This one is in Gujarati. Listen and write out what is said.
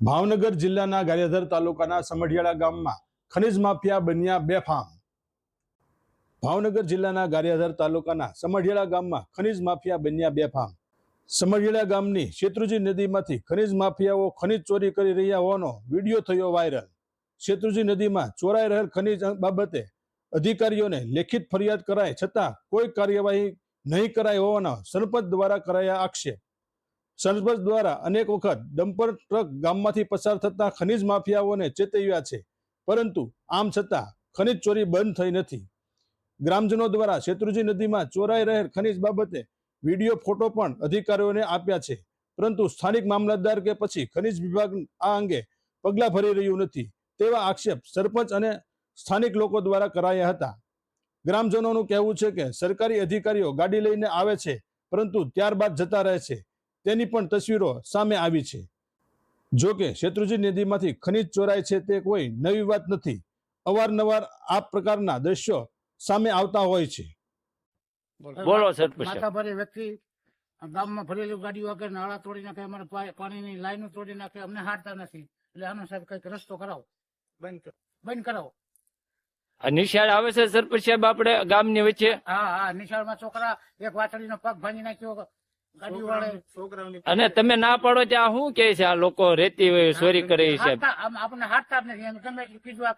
ભાવનગર જિલ્લાના ગારિયાધાર તાલુકાના સમઢિયાળા ગામમાં ખનિજ માફિયા બન્યા બેફામ ભાવનગર જિલ્લાના ગારિયાધાર તાલુકાના સમઢિયાળા ગામમાં ખનિજ માફિયા બન્યા બેફામ સમઢિયાળા ગામની શેત્રુજી નદીમાંથી ખનિજ માફિયાઓ ખનિજ ચોરી કરી રહ્યા હોવાનો વીડિયો થયો વાયરલ. શેત્રુજી નદીમાં ચોરાઈ રહેલ ખનિજ બાબતે અધિકારીઓને લેખિત ફરિયાદ કરાય છતાં કોઈ કાર્યવાહી નહીં કરાઈ હોવાનો સરપંચ દ્વારા કરાયા આક્ષેપ. સરપંચ દ્વારા અનેક વખત ડમ્પર ટ્રક ગામમાંથી પસાર થતા ખનિજ માફિયાઓને ચેતવ્યા છે. પરંતુ આમ છતાં ખનિજ ચોરી બંધ થઈ નથી. ગ્રામજનો દ્વારા શેત્રુજી નદીમાં ચોરાઈ રહેલ ખનિજ બાબતે વીડિયો, ફોટો પણ અધિકારીઓને આપ્યા છે. પરંતુ સ્થાનિક મામલતદાર કે પછી ખનિજ વિભાગ આ અંગે પગલાં ભરી રહ્યું નથી તેવા આક્ષેપ સરપંચ અને સ્થાનિક લોકો દ્વારા કરાયા હતા. ગ્રામજનોનું કહેવું છે કે સરકારી અધિકારીઓ ગાડી લઈને આવે છે, પરંતુ ત્યારબાદ જતા રહે છે. તેની પણ તસવીરો સામે આવી છે. જો કે શેત્રુજી નદીમાંથી ખનિજ ચોરાય છે તે કોઈ નવી વાત નથી. અવારનવાર આ પ્રકારના દ્રશ્યો સામે આવતા હોય છે. બોલો સરપંચ વ્યક્તિ ગામમાં ભરેલી ગાડીઓ આગળ નાળા તોડી નાખે અમારે પાણીની લાઈનો તોડી નાખે અમને હારતા નથી. એટલે આનો સાહેબ કંઈક રસ્તો કરાવો. બંધ બંધ કરાવો. આ નિશાળ આવે છે સરપંચ સાહેબ આપણે ગામની વચ્ચે? હા હા નિશાળમાં છોકરા એક વાછડીનો પગ ભાંગી નાખ્યો અને તમે ના પાડો ત્યાં શું કે છે આ લોકો રેતી હોય ચોરી કરે છે? આપણે હાથ નથી. કીધું